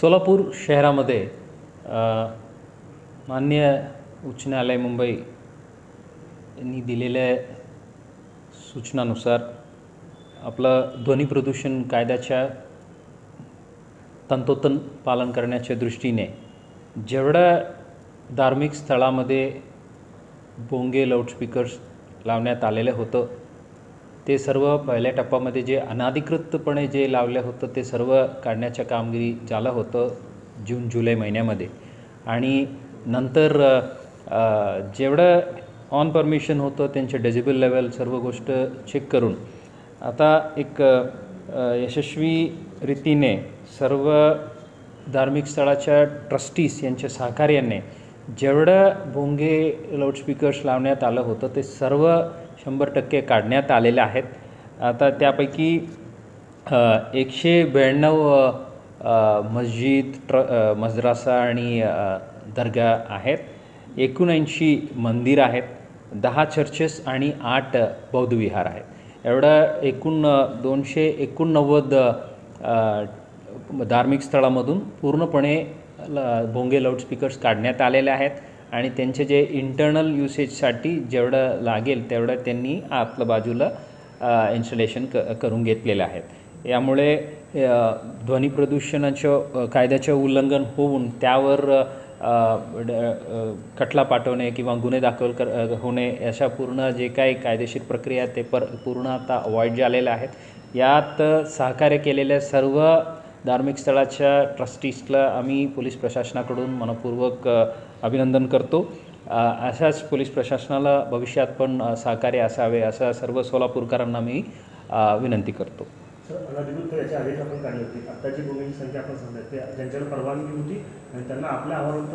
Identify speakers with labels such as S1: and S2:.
S1: सोलापूर शहरामध्ये मान्य उच्च न्यायालय मुंबई यांनी दिलेल्या सूचनानुसार आपलं ध्वनी प्रदूषण कायद्याच्या तंतोतंत पालन करण्याच्या दृष्टीने जेवढ्या धार्मिक स्थळामध्ये बोंगे लाऊडस्पीकर्स लावण्यात आलेलं होतं ते सर्व पहिल्या टप्प्यामध्ये जे अनाधिकृतपणे जे लावलं होतं ते सर्व काढण्याच्या कामगिरी झालं होतं जून जुलै महिन्यामध्ये. आणि नंतर जेवढं ऑन परमिशन होतं त्यांचे डेजिबल लेवल सर्व गोष्ट चेक करून. आता एक यशस्वी रीतीने सर्व धार्मिक स्थळाच्या ट्रस्टीज यांच्या सहकार्याने जेवढं भोंगे लाऊडस्पीकर्स लावण्यात आलं होतं ते सर्व शंभर टक्के काढण्यात आलेले आहेत. आता त्यापैकी एकशे ब्याण्णव मस्जिद ट्र मजरासा मद्रासा आणि दर्गा आहेत. एकोणऐंशी मंदिर आहेत. दहा चर्चेस आणि आठ बौद्ध विहार आहेत. एवढं एकूण दोनशे एकोणनव्वद धार्मिक स्थळामधून पूर्णपणे ल- भोंगे लाऊडस्पीकर्स काढण्यात आलेले आहेत. आणि त्यांचे जे इंटर्नल युसेजसाठी जेवढं लागेल तेवढं त्यांनी आतलं बाजूला इन्स्टॉलेशन क करून घेतलेलं आहेत. यामुळे ध्वनी प्रदूषणाचं कायद्याचं उल्लंघन होऊन त्यावर ड- खटला पाठवणे किंवा गुन्हे दाखल कर होणे अशा पूर्ण जे काही कायदेशीर प्रक्रिया आहेत ते पर पूर्ण आता अवॉइड झालेल्या आहेत. यात सहकार्य केलेल्या सर्व धार्मिक स्थळाच्या ट्रस्टीजला आम्ही पोलीस प्रशासनाकडून मनपूर्वक अभिनंदन करतो. अशाच पोलीस प्रशासनाला भविष्यात पण सहकार्य असावे असं सर्व सोलापूरकरांना मी विनंती करतो.
S2: अनधिकृत याच्या आधीच आपण काढली होती. आत्ताची भूमीची संख्या आपण सांगतात ते ज्यांच्याकडे परवानगी होती आणि त्यांना आपल्या आवारात